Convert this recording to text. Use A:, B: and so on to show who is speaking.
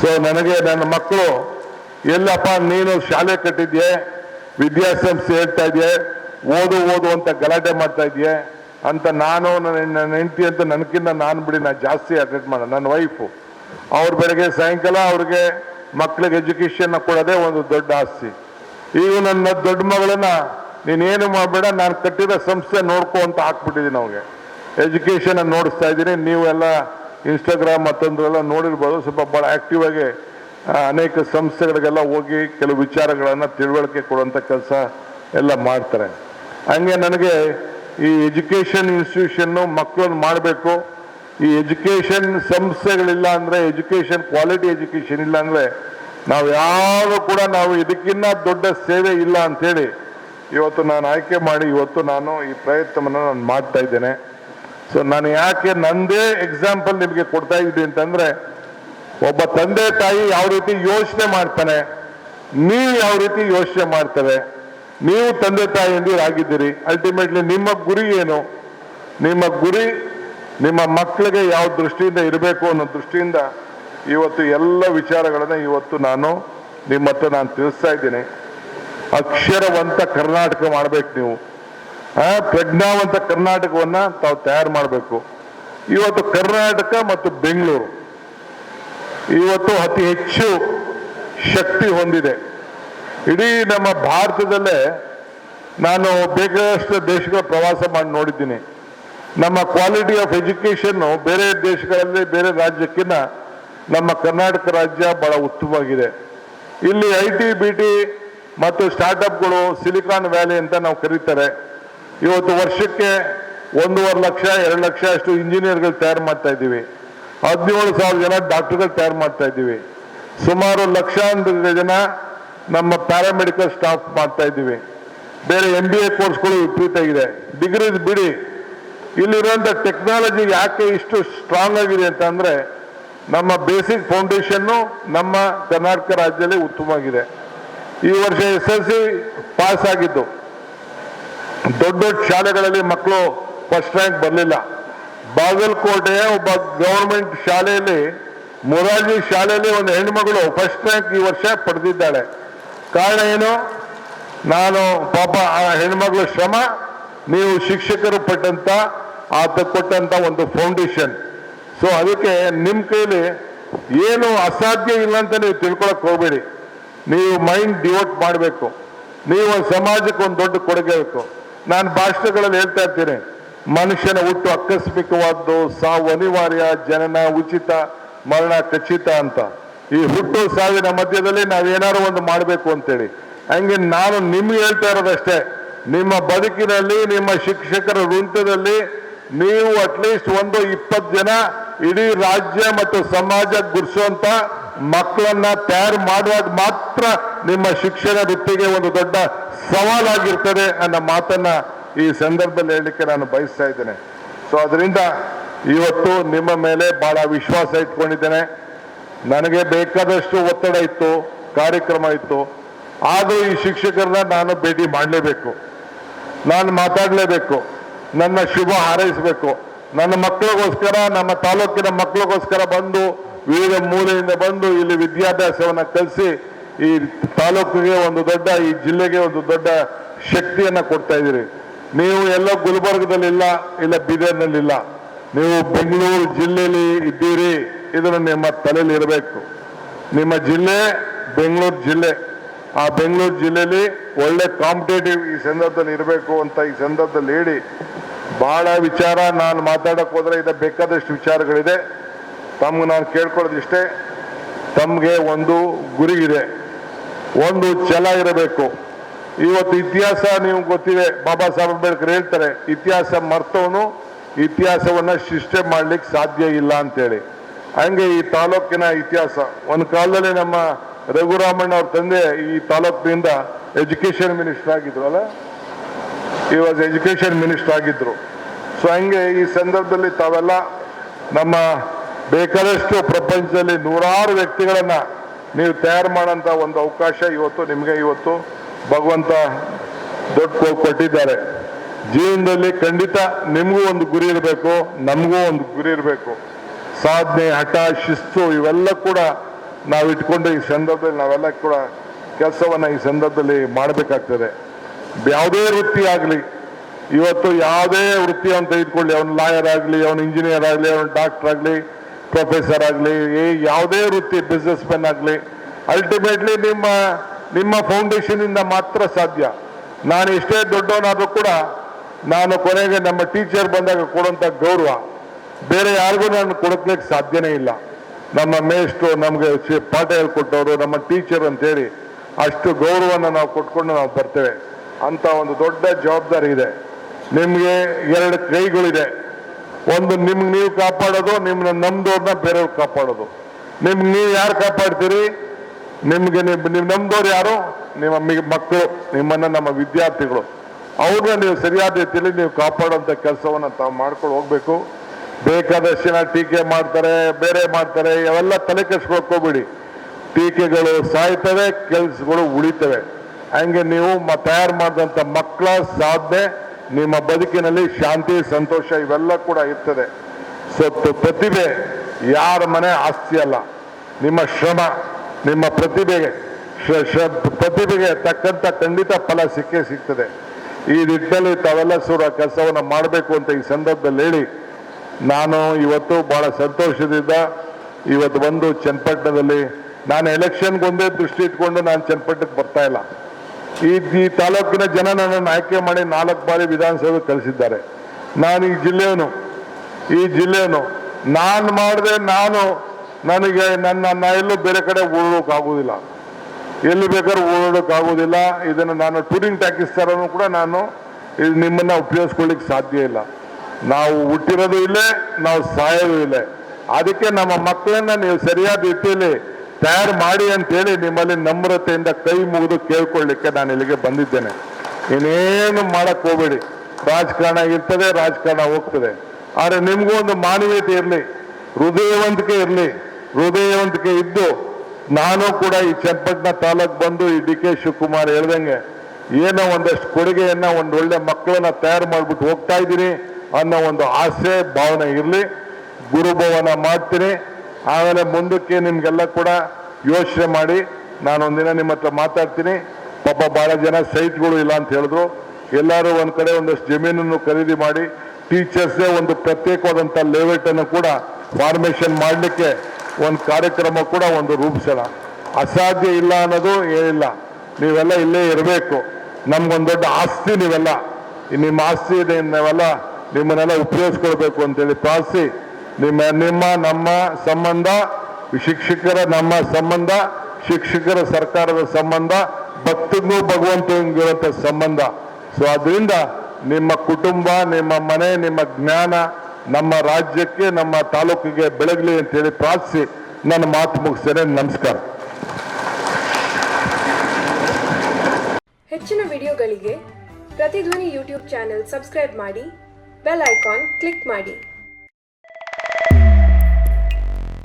A: So ನನಗೆ ನನ್ನ ಮಕ್ಕಳು, ಎಲ್ಲಪ್ಪ, ನೀನು ಶಾಲೆ ಕಟ್ಟಿದ್ಯೆ, ವಿದ್ಯಾಸಂಸ್ಥೆ ಹೇಳ್ತಾ ಇದೆಯೇ, ಓದು ಓದು ಅಂತ ಗಲಾಟೆ ಮಾಡ್ತಾ ಇದೆಯೇ ಅಂತ ನಾನು, ನನ್ನ ಹೆಂಡತಿ ಅಂತ ನನಗಿಂತ ನಾನು ಬಿಡಿ ನಾನು ಜಾಸ್ತಿ ಅಟೆಂಡ್ ಮಾಡ ನನ್ನ ವೈಫು ಅವ್ರ ಬೆಳಗ್ಗೆ ಸಾಯಂಕಾಲ ಅವ್ರಿಗೆ ಮಕ್ಕಳಿಗೆ ಎಜುಕೇಷನ್ ಕೊಡೋದೇ ಒಂದು ದೊಡ್ಡ ಆಸ್ತಿ. ಈಗ ನನ್ನ ದೊಡ್ಡ ಮಗಳನ್ನ ನೀನೇನು ಮಾಡಬೇಡ, ನಾನು ಕಟ್ಟಿದ ಸಂಸ್ಥೆ ನೋಡ್ಕೊ ಅಂತ ಹಾಕ್ಬಿಟ್ಟಿದ್ದೀನಿ ಅವ್ಗೆ ಎಜುಕೇಷನ್ ನೋಡಿಸ್ತಾ ಇದ್ದೀನಿ, ನೀವೆಲ್ಲ ಇನ್ಸ್ಟಾಗ್ರಾಮ್ ಮತ್ತೊಂದ್ರೆಲ್ಲ ನೋಡಿರ್ಬೋದು, ಸ್ವಲ್ಪ ಭಾಳ ಆಕ್ಟಿವ್ ಆಗಿ ಅನೇಕ ಸಂಸ್ಥೆಗಳಿಗೆಲ್ಲ ಹೋಗಿ ಕೆಲವು ವಿಚಾರಗಳನ್ನು ತಿಳುವಳಿಕೆ ಕೊಡುವಂಥ ಕೆಲಸ ಎಲ್ಲ ಮಾಡ್ತಾರೆ. ಹಂಗೆ ನನಗೆ ಈ ಎಜುಕೇಷನ್ ಇನ್ಸ್ಟಿಟ್ಯೂಷನ್ನು ಮಕ್ಕಳನ್ನು ಮಾಡಬೇಕು. ಈ ಎಜುಕೇಷನ್ ಸಂಸ್ಥೆಗಳಿಲ್ಲ ಅಂದರೆ ಎಜುಕೇಷನ್ ಕ್ವಾಲಿಟಿ ಎಜುಕೇಷನ್ ಇಲ್ಲ ಅಂದರೆ, ನಾವು ಯಾರು ಕೂಡ ನಾವು ಇದಕ್ಕಿನ್ನ ದೊಡ್ಡ ಸೇವೆ ಇಲ್ಲ ಅಂಥೇಳಿ ಇವತ್ತು ನಾನು ಆಯ್ಕೆ ಮಾಡಿ, ಇವತ್ತು ನಾನು ಈ ಪ್ರಯತ್ನವನ್ನು ನಾನು ಮಾಡ್ತಾ ಇದ್ದೇನೆ. ಸೊ ನಾನು ಯಾಕೆ ನಂದೇ ಎಕ್ಸಾಂಪಲ್ ನಿಮಗೆ ಕೊಡ್ತಾ ಇದ್ದೀನಿ ಅಂತಂದ್ರೆ, ಒಬ್ಬ ತಂದೆ ತಾಯಿ ಯಾವ ರೀತಿ ಯೋಚನೆ ಮಾಡ್ತಾನೆ, ನೀವು ಯಾವ ರೀತಿ ಯೋಚನೆ ಮಾಡ್ತಾರೆ ನೀವು ತಂದೆ ತಾಯಿಯಂದಿರಾಗಿದ್ದೀರಿ ಅಲ್ಟಿಮೇಟ್ಲಿ ನಿಮ್ಮ ಗುರಿ ಏನು, ನಿಮ್ಮ ಗುರಿ ನಿಮ್ಮ ಮಕ್ಕಳಿಗೆ ಯಾವ ದೃಷ್ಟಿಯಿಂದ ಇರಬೇಕು ಅನ್ನೋ ದೃಷ್ಟಿಯಿಂದ ಇವತ್ತು ಎಲ್ಲ ವಿಚಾರಗಳನ್ನು ಇವತ್ತು ನಾನು ನಿಮ್ಮ ಹತ್ರ ನಾನು ತಿಳಿಸ್ತಾ ಇದ್ದೀನಿ. ಅಕ್ಷರವಂತ ಕರ್ನಾಟಕ ಮಾಡ್ಬೇಕು ನೀವು. ಪ್ರಜ್ಞಾವಂತ ಕರ್ನಾಟಕವನ್ನ ತಾವು ತಯಾರು ಮಾಡಬೇಕು. ಇವತ್ತು ಕರ್ನಾಟಕ ಮತ್ತು ಬೆಂಗಳೂರು. ಇವತ್ತು ಅತಿ ಹೆಚ್ಚು ಶಕ್ತಿ ಹೊಂದಿದೆ. ಇಡೀ ನಮ್ಮ ಭಾರತದಲ್ಲೇ ನಾನು ಬೇಕಾದಷ್ಟು ದೇಶಗಳ ಪ್ರವಾಸ ಮಾಡಿ ನೋಡಿದ್ದೀನಿ. ನಮ್ಮ ಕ್ವಾಲಿಟಿ ಆಫ್ ಎಜುಕೇಶನ್ ಬೇರೆ ದೇಶಗಳಲ್ಲಿ, ಬೇರೆ ರಾಜ್ಯಕ್ಕಿಂತ ನಮ್ಮ ಕರ್ನಾಟಕ ರಾಜ್ಯ ಬಹಳ ಉತ್ತಮವಾಗಿದೆ. ಇಲ್ಲಿ ಐ ಟಿ, ಬಿ ಟಿ ಮತ್ತು ಸ್ಟಾರ್ಟ್ಅಪ್ಗಳು ಸಿಲಿಕಾನ್ ವ್ಯಾಲಿ ಅಂತ ನಾವು ಕರೀತಾರೆ. ಇವತ್ತು ವರ್ಷಕ್ಕೆ ಒಂದೂವರೆ ಲಕ್ಷ, ಎರಡು ಲಕ್ಷ ಅಷ್ಟು ಇಂಜಿನಿಯರ್ಗಳು ತಯಾರು ಮಾಡ್ತಾ ಇದ್ದೀವಿ. ಹದಿನೇಳು ಸಾವಿರ ಜನ ಡಾಕ್ಟರ್ಗಳು ತಯಾರು ಮಾಡ್ತಾ ಇದ್ದೀವಿ. ಸುಮಾರು ಲಕ್ಷಾಂತರ ಜನ ನಮ್ಮ ಪ್ಯಾರಾಮೆಡಿಕಲ್ ಸ್ಟಾಫ್ ಮಾಡ್ತಾ ಇದ್ದೀವಿ. ಬೇರೆ ಎಂ ಬಿ ಎ ಕೋರ್ಸ್ಗಳು ವಿಪರೀತ ಇದೆ ಡಿಗ್ರೀಸ್ ಬಿಡಿ. ಇಲ್ಲಿರುವಂಥ ಟೆಕ್ನಾಲಜಿ ಯಾಕೆ ಇಷ್ಟು ಸ್ಟ್ರಾಂಗ್ ಆಗಿದೆ ಅಂತಂದರೆ ನಮ್ಮ ಬೇಸಿಕ್ ಫೌಂಡೇಶನ್ನು ನಮ್ಮ ಕರ್ನಾಟಕ ರಾಜ್ಯದಲ್ಲಿ ಉತ್ತಮವಾಗಿದೆ. ಈ ವರ್ಷ ಎಸ್ ಎಲ್ ಸಿ ಪಾಸ್ ಆಗಿದ್ದು. ದೊಡ್ಡ ದೊಡ್ಡ ಶಾಲೆಗಳಲ್ಲಿ ಮಕ್ಕಳು ಫಸ್ಟ್ ರ್ಯಾಂಕ್ ಬರಲಿಲ್ಲ. ಬಾಗಲಕೋಟೆಯ ಒಬ್ಬ ಗವರ್ಮೆಂಟ್ ಶಾಲೆಯಲ್ಲಿ ಮೊರಾಜಿ ಶಾಲೆಯಲ್ಲಿ ಒಂದು ಹೆಣ್ಮಗಳು ಫಸ್ಟ್ ರ್ಯಾಂಕ್ ಈ ವರ್ಷ ಪಡೆದಿದ್ದಾಳೆ. ಕಾರಣ ಏನು? ನಾನು ಪಾಪ ಆ ಹೆಣ್ಮಗಳ ಶ್ರಮ, ನೀವು ಶಿಕ್ಷಕರು ಪಟ್ಟಂತ, ಆತ ಕೊಟ್ಟಂತ ಒಂದು ಫೌಂಡೇಶನ್ ಸೊ ಅದಕ್ಕೆ ನಿಮ್ಮ ಕೈಲಿ ಏನು ಅಸಾಧ್ಯ ಇಲ್ಲ ಅಂತ ನೀವು ತಿಳ್ಕೊಳಕ್ ಹೋಗ್ಬೇಡಿ. ನೀವು ಮೈಂಡ್ ಡಿವೋಟ್ ಮಾಡಬೇಕು. ನೀವು ಸಮಾಜಕ್ಕೆ ಒಂದು ದೊಡ್ಡ ಕೊಡುಗೆ ಬೇಕು. ನಾನು ಭಾಷಣಗಳಲ್ಲಿ ಹೇಳ್ತಾ ಇರ್ತೀನಿ. ಮನುಷ್ಯನ ಹುಟ್ಟು ಆಕಸ್ಮಿಕವಾದ್ದು ಸಾವು ಅನಿವಾರ್ಯ, ಜನನ ಉಚಿತ, ಮರಣ ಖಚಿತ ಅಂತ. ಈ ಹುಟ್ಟು ಸಾವಿನ ಮಧ್ಯದಲ್ಲಿ ನಾವೇನಾದ್ರು ಒಂದು ಮಾಡಬೇಕು ಅಂತೇಳಿ. ಹಂಗೆ ನಾನು ನಿಮ್ಗೆ ಹೇಳ್ತಾ ಇರೋದಷ್ಟೇ. ನಿಮ್ಮ ಬದುಕಿನಲ್ಲಿ, ನಿಮ್ಮ ಶಿಕ್ಷಕರ ವೃಂದದಲ್ಲಿ ನೀವು ಅಟ್ಲೀಸ್ಟ್ ಒಂದು ಇಪ್ಪತ್ತು ಜನ ಇಡೀ ರಾಜ್ಯ ಮತ್ತು ಸಮಾಜ ಗುರ್ಸುವಂತ ಮಕ್ಕಳನ್ನ ತಯಾರು ಮಾಡುವಾಗ ಮಾತ್ರ ನಿಮ್ಮ ಶಿಕ್ಷಣ ವೃತ್ತಿಗೆ ಒಂದು ದೊಡ್ಡ ಸವಾಲಾಗಿರ್ತದೆ ಅನ್ನೋ ಮಾತನ್ನ ಈ ಸಂದರ್ಭದಲ್ಲಿ ಹೇಳಲಿಕ್ಕೆ ನಾನು ಬಯಸ್ತಾ ಇದ್ದೇನೆ. ಸೊ ಅದರಿಂದ ಇವತ್ತು ನಿಮ್ಮ ಮೇಲೆ ಬಹಳ ವಿಶ್ವಾಸ ಇಟ್ಕೊಂಡಿದ್ದೇನೆ. ನನಗೆ ಬೇಕಾದಷ್ಟು ಒತ್ತಡ ಇತ್ತು, ಕಾರ್ಯಕ್ರಮ ಇತ್ತು. ಆದರೂ ಈ ಶಿಕ್ಷಕರನ್ನ ನಾನು ಭೇಟಿ ಮಾಡಲೇಬೇಕು. ನಾನು ಮಾತಾಡಲೇಬೇಕು. ನನ್ನ ಶುಭ ಹಾರೈಸಬೇಕು. ನನ್ನ ಮಕ್ಕಳಿಗೋಸ್ಕರ, ನಮ್ಮ ತಾಲೂಕಿನ ಮಕ್ಕಳಿಗೋಸ್ಕರ ಬಂದು, ವಿವಿಧ ಮೂಲೆಯಿಂದ ಬಂದು ಇಲ್ಲಿ ವಿದ್ಯಾಭ್ಯಾಸವನ್ನು ಕಲಿಸಿ, ಈ ತಾಲೂಕಿಗೆ ಒಂದು ದೊಡ್ಡ, ಈ ಜಿಲ್ಲೆಗೆ ಒಂದು ದೊಡ್ಡ ಶಕ್ತಿಯನ್ನು ಕೊಡ್ತಾ ಇದ್ದೀರಿ. ನೀವು ಎಲ್ಲ ಗುಲ್ಬರ್ಗದಲ್ಲಿಲ್ಲ, ಇಲ್ಲ ಬೀದರ್ನಲ್ಲಿಲ್ಲ, ನೀವು ಬೆಂಗಳೂರು ಜಿಲ್ಲೆಯಲ್ಲಿ ಇದ್ದೀರಿ ಇದನ್ನು ನಿಮ್ಮ ತಲೆಯಲ್ಲಿ ಇರಬೇಕು. ನಿಮ್ಮ ಜಿಲ್ಲೆ ಬೆಂಗಳೂರು ಜಿಲ್ಲೆ. ಆ ಬೆಂಗಳೂರು ಜಿಲ್ಲೆಯಲ್ಲಿ ಒಳ್ಳೆ ಕಾಂಪಿಟೇಟಿವ್ ಈ ಸಂದರ್ಭದಲ್ಲಿ ಇರಬೇಕು ಅಂತ ಈ ಸಂದರ್ಭದಲ್ಲಿ ಹೇಳಿ ಬಹಳ ವಿಚಾರ ನಾನು ಮಾತಾಡಕ್ ಹೋದ್ರೆ ಇದೆ ಬೇಕಾದಷ್ಟು ವಿಚಾರಗಳಿದೆ. ತಮ್ಗೆ ನಾನು ಕೇಳ್ಕೊಳ್ಳೋದಿಷ್ಟೇ, ತಮಗೆ ಒಂದು ಗುರಿ ಇದೆ ಒಂದು ಛಲ ಇರಬೇಕು. ಇವತ್ತು ಇತಿಹಾಸ ನೀವು ಗೊತ್ತಿದೆ, ಬಾಬಾ ಸಾಹೇಬ್ ಅಂಬೇಡ್ಕರ್ ಹೇಳ್ತಾರೆ, ಇತಿಹಾಸ ಮರ್ತವನು, ಇತಿಹಾಸವನ್ನ ಸೃಷ್ಟಿ ಮಾಡ್ಲಿಕ್ಕೆ ಸಾಧ್ಯ ಇಲ್ಲ ಅಂತೇಳಿ. ಹಂಗೆ ಈ ತಾಲೂಕಿನ ಇತಿಹಾಸ, ಒಂದು ಕಾಲದಲ್ಲಿ ನಮ್ಮ ರಘುರಾಮಣ್ಣ ಅವ್ರ ತಂದೆ ಈ ತಾಲೂಕಿನಿಂದ ಎಜುಕೇಶನ್ ಮಿನಿಸ್ಟರ್ ಆಗಿದ್ರು ಅಲ್ಲ? ಈ ವಾಸ್ ಎಜುಕೇಶನ್ ಮಿನಿಸ್ಟರ್ ಆಗಿದ್ರು. ಸೊ ಹಂಗೆ ಈ ಸಂದರ್ಭದಲ್ಲಿ ತಾವೆಲ್ಲ ನಮ್ಮ ಬೇಕಾದಷ್ಟು ಪ್ರಪಂಚದಲ್ಲಿ ನೂರಾರು ವ್ಯಕ್ತಿಗಳನ್ನು ನೀವು ತಯಾರು ಮಾಡೋಂಥ ಒಂದು ಅವಕಾಶ ಇವತ್ತು ನಿಮಗೆ ಇವತ್ತು ಭಗವಂತ ದೊಡ್ಡ ಕೊಟ್ಟಿದ್ದಾರೆ. ಜೀವನದಲ್ಲಿ ಖಂಡಿತ ನಿಮಗೂ ಒಂದು ಗುರಿ ಇರಬೇಕು, ನಮಗೂ ಒಂದು ಗುರಿ ಇರಬೇಕು. ಸಾಧನೆ, ಹಠ, ಶಿಸ್ತು ಇವೆಲ್ಲ ಕೂಡ ನಾವು ಇಟ್ಕೊಂಡು ಈ ಸಂದರ್ಭದಲ್ಲಿ ನಾವೆಲ್ಲ ಕೂಡ ಕೆಲಸವನ್ನು ಈ ಸಂದರ್ಭದಲ್ಲಿ ಮಾಡಬೇಕಾಗ್ತದೆ. ಯಾವುದೇ ವೃತ್ತಿ ಆಗಲಿ ಇವತ್ತು ಯಾವುದೇ ವೃತ್ತಿ ಅಂತ ತೆಗೆದುಕೊಳ್ಳಿ ಅವನು ಲಾಯರ್ ಆಗಲಿ, ಅವ್ನು ಇಂಜಿನಿಯರ್ ಆಗಲಿ, ಅವ್ನು ಡಾಕ್ಟರ್ ಆಗಲಿ, ಪ್ರೊಫೆಸರ್ ಆಗಲಿ ಯಾವುದೇ ವೃತ್ತಿ ಬಿಸ್ನೆಸ್ ಮೆನ್ ಆಗಲಿ ಅಲ್ಟಿಮೇಟ್ಲಿ ನಿಮ್ಮ ನಿಮ್ಮ ಫೌಂಡೇಶನಿಂದ ಮಾತ್ರ ಸಾಧ್ಯ. ನಾನು ಎಷ್ಟೇ ದೊಡ್ಡವನಾದರೂ ಕೂಡ ನಾನು ಕೊನೆಗೆ ನಮ್ಮ ಟೀಚರ್ ಬಂದಾಗ ಕೊಡುವಂಥ ಗೌರವ. ಬೇರೆ ಯಾರಿಗೂ ನಾನು ಕೊಡಕ್ಲಿಕ್ಕೆ ಸಾಧ್ಯನೇ ಇಲ್ಲ. ನಮ್ಮ ಮೇಷ್ಟ್ರು ನಮಗೆ ಪಾಠ ಹೇಳ್ಕೊಟ್ಟವರು, ನಮ್ಮ ಟೀಚರ್ ಅಂತೇಳಿ ಅಷ್ಟು ಗೌರವನ ನಾವು ಕೊಟ್ಕೊಂಡು ನಾವು ಬರ್ತೇವೆ. ಅಂತ ಒಂದು ದೊಡ್ಡ ಜವಾಬ್ದಾರಿ ಇದೆ. ನಿಮಗೆ ಎರಡು ಕೈಗಳಿದೆ. ಒಂದು ನಿಮ್ಗೆ ನೀವು ಕಾಪಾಡೋದು ನಿಮ್ಮನ್ನ ನಮ್ದವ್ರನ್ನ ಬೇರೆಯವ್ರು ಕಾಪಾಡೋದು. ನಿಮ್ಗೆ ನೀವು ಯಾರು ಕಾಪಾಡ್ತೀರಿ? ನಿಮಗೆ ನಿಮ್ ನೀವು ನಮ್ದವ್ರು ಯಾರು? ನಿಮ್ಮ ಮಕ್ಕಳು ನಿಮ್ಮನ್ನ ನಮ್ಮ ವಿದ್ಯಾರ್ಥಿಗಳು. ಅವ್ರನ್ನ ನೀವು ಸರಿಯಾದ ರೀತಿಯಲ್ಲಿ ನೀವು ಕಾಪಾಡುವಂಥ ಕೆಲಸವನ್ನ ತಾವು ಮಾಡ್ಕೊಂಡು ಹೋಗ್ಬೇಕು. ಬೇಕಾದಷ್ಟು ಜನ ಟೀಕೆ ಮಾಡ್ತಾರೆ, ಬೇರೆ ಮಾಡ್ತಾರೆ ಇವೆಲ್ಲ ತಲೆ ಕೆಡ್ಸ್ಕೊಳಕ್ ಟೀಕೆಗಳು ಸಾಯ್ತವೆ, ಕೆಲಸಗಳು ಉಳಿತವೆ. ಹಂಗೆ ನೀವು ತಯಾರು ಮಾಡಿದಂಥ ಮಕ್ಕಳ ಸಾಧನೆ ನಿಮ್ಮ ಬದುಕಿನಲ್ಲಿ ಶಾಂತಿ, ಸಂತೋಷ ಇವೆಲ್ಲ ಕೂಡ ಇರ್ತದೆ. ಸೊತ್ತು ಪ್ರತಿಭೆ ಯಾರ ಮನೆ ಆಸ್ತಿ ಅಲ್ಲ. ನಿಮ್ಮ ಶ್ರಮ, ನಿಮ್ಮ ಪ್ರತಿಭೆಗೆ ಪ್ರತಿಭೆಗೆ ತಕ್ಕಂಥ ಖಂಡಿತ ಫಲ ಸಿಕ್ಕೇ ಸಿಗ್ತದೆ. ಈ ನಿಟ್ಟಿನಲ್ಲಿ ತಾವೆಲ್ಲ ಸೂರ ಕೆಲಸವನ್ನು ಮಾಡಬೇಕು ಅಂತ ಈ ಸಂದರ್ಭದಲ್ಲಿ ಹೇಳಿ, ನಾನು ಇವತ್ತು ಬಹಳ ಸಂತೋಷದಿಂದ ಇವತ್ತು ಬಂದು ಚನ್ನಪಟ್ಟಣದಲ್ಲಿ, ನಾನು ಎಲೆಕ್ಷನ್ಗೊಂದೇ ದೃಷ್ಟಿ ಇಟ್ಕೊಂಡು ನಾನು ಚನ್ನಪಟ್ಟಣಕ್ಕೆ ಬರ್ತಾ ಇಲ್ಲ. ಈ ಈ ತಾಲೂಕಿನ ಜನ ನನ್ನನ್ನು ಆಯ್ಕೆ ಮಾಡಿ ನಾಲ್ಕು ಬಾರಿ ವಿಧಾನಸಭೆ ಕಳಿಸಿದ್ದಾರೆ. ನಾನು ಈ ಜಿಲ್ಲೆಯವನು. ಈ ಜಿಲ್ಲೆಯನ್ನು ನಾನು ಮಾಡಿದೆ ನಾನು ನನಗೆ ನನ್ನ ಎಲ್ಲೂ ಬೇರೆ ಕಡೆ ಓಡೋಕ್ಕಾಗೋದಿಲ್ಲ ಎಲ್ಲಿ ಬೇಕಾದ್ರೂ ಓಡೋಕ್ಕಾಗೋದಿಲ್ಲ ಇದನ್ನು ನಾನು ಟೂರಿಂಗ್ ಟ್ಯಾಕಿಸ್ ಥರನೂ ಕೂಡ ನಾನು ಇದು ನಿಮ್ಮನ್ನು ಉಪಯೋಗಿಸ್ಕೊಳ್ಳಿಕ್ಕೆ ಸಾಧ್ಯ ಇಲ್ಲ. ನಾವು ಹುಟ್ಟಿರೋದು ಇಲ್ಲೇ, ನಾವು ಸಾಯೋದು ಇಲ್ಲೇ. ಅದಕ್ಕೆ ನಮ್ಮ ಮಕ್ಕಳನ್ನ ನೀವು ಸರಿಯಾದ ರೀತಿಯಲ್ಲಿ ತಯಾರು ಮಾಡಿ ಅಂತೇಳಿ ನಿಮ್ಮಲ್ಲಿ ನಮ್ರತೆಯಿಂದ ಕೈ ಮುಗಿದು ಕೇಳ್ಕೊಳ್ಳಿಕ್ಕೆ ನಾನು ಇಲ್ಲಿಗೆ ಬಂದಿದ್ದೇನೆ. ಇನ್ನೇನು ಮಾಡಕ್ ಹೋಗ್ಬೇಡಿ. ರಾಜಕಾರಣ ಇರ್ತದೆ, ರಾಜಕಾರಣ ಹೋಗ್ತದೆ. ಆದರೆ ನಿಮಗೂ ಒಂದು ಮಾನವೀಯತೆ ಇರಲಿ, ಹೃದಯವಂತಿಕೆ ಇರಲಿ, ಹೃದಯವಂತಿಕೆ ಇದ್ದು ನಾನು ಕೂಡ ಈ ಚನ್ನಪಟ್ಟಣ ತಾಲೂಕ್ ಬಂದು ಈ ಡಿ ಕೆ ಶಿವಕುಮಾರ್ ಹೇಳ್ದಂಗೆ, ಏನೋ ಒಂದಷ್ಟು ಕೊಡುಗೆಯನ್ನ, ಒಂದು ಒಳ್ಳೆ ಮಕ್ಕಳನ್ನ ತಯಾರು ಮಾಡ್ಬಿಟ್ಟು ಹೋಗ್ತಾ ಇದ್ದೀನಿ ಅನ್ನೋ ಒಂದು ಆಸೆ, ಭಾವನೆ ಇರಲಿ. ಗುರುಭವನ ಮಾಡ್ತೀನಿ. ಆಮೇಲೆ ಮುಂದಕ್ಕೆ ನಿಮ್ಗೆಲ್ಲ ಕೂಡ ಯೋಚನೆ ಮಾಡಿ ನಾನು ಒಂದಿನ ನಿಮ್ಮ ಹತ್ರ ಮಾತಾಡ್ತೀನಿ. ಪಾಪ ಬಹಳ ಜನ ಸೈಟ್ಗಳು ಇಲ್ಲ ಅಂತ ಹೇಳಿದ್ರು. ಎಲ್ಲರೂ ಒಂದ್ ಕಡೆ ಒಂದಷ್ಟು ಜಮೀನನ್ನು ಖರೀದಿ ಮಾಡಿ ಟೀಚರ್ಸ್ಗೆ ಒಂದು ಪ್ರತ್ಯೇಕವಾದಂಥ ಲೇಔಟ್ ಅನ್ನು ಕೂಡ ಫಾರ್ಮೇಶನ್ ಮಾಡಲಿಕ್ಕೆ ಒಂದು ಕಾರ್ಯಕ್ರಮ ಕೂಡ ಒಂದು ರೂಪಿಸೋಣ. ಅಸಾಧ್ಯ ಇಲ್ಲ ಅನ್ನೋದು ಏನಿಲ್ಲ. ನೀವೆಲ್ಲ ಇಲ್ಲೇ ಇರಬೇಕು. ನಮ್ಗೊಂದು ದೊಡ್ಡ ಆಸ್ತಿ ನೀವೆಲ್ಲ. ನಿಮ್ಮ ಆಸ್ತಿ ಇದೆ ನಾವೆಲ್ಲ ನಿಮ್ಮನ್ನೆಲ್ಲ ಉಪಯೋಗಿಸ್ಕೊಳ್ಬೇಕು ಅಂತೇಳಿ ಪ್ರಾರ್ಥಿಸಿ. ನಿಮ್ಮ ನಿಮ್ಮ, ನಮ್ಮ ಸಂಬಂಧ, ಶಿಕ್ಷಕರ ನಮ್ಮ ಸಂಬಂಧ, ಶಿಕ್ಷಕರ ಸರ್ಕಾರದ ಸಂಬಂಧ, ಭಕ್ತಿಗೂ ಭಗವಂತನಿಗಿರುವಂಥ ಸಂಬಂಧ. ಸೊ ಅದರಿಂದ ನಿಮ್ಮ ಕುಟುಂಬ, ನಿಮ್ಮ ಮನೆ, ನಿಮ್ಮ ಜ್ಞಾನ, ನಮ್ಮ ರಾಜ್ಯಕ್ಕೆ, ನಮ್ಮ ತಾಲೂಕಿಗೆ ಬೆಳಗಲಿ ಅಂತೇಳಿ ಪ್ರಾರ್ಥಿಸಿ ನನ್ನ ಮಾತು ಮುಗಿಸ್ತೇನೆ. ನಮಸ್ಕಾರ.
B: ಹೆಚ್ಚಿನ ವಿಡಿಯೋಗಳಿಗೆ ಪ್ರತಿಧ್ವನಿ ಯೂಟ್ಯೂಬ್ ಚಾನೆಲ್ ಸಬ್ಸ್ಕ್ರೈಬ್ ಮಾಡಿ, ಬೆಲ್ ಐಕಾನ್ ಕ್ಲಿಕ್ ಮಾಡಿ.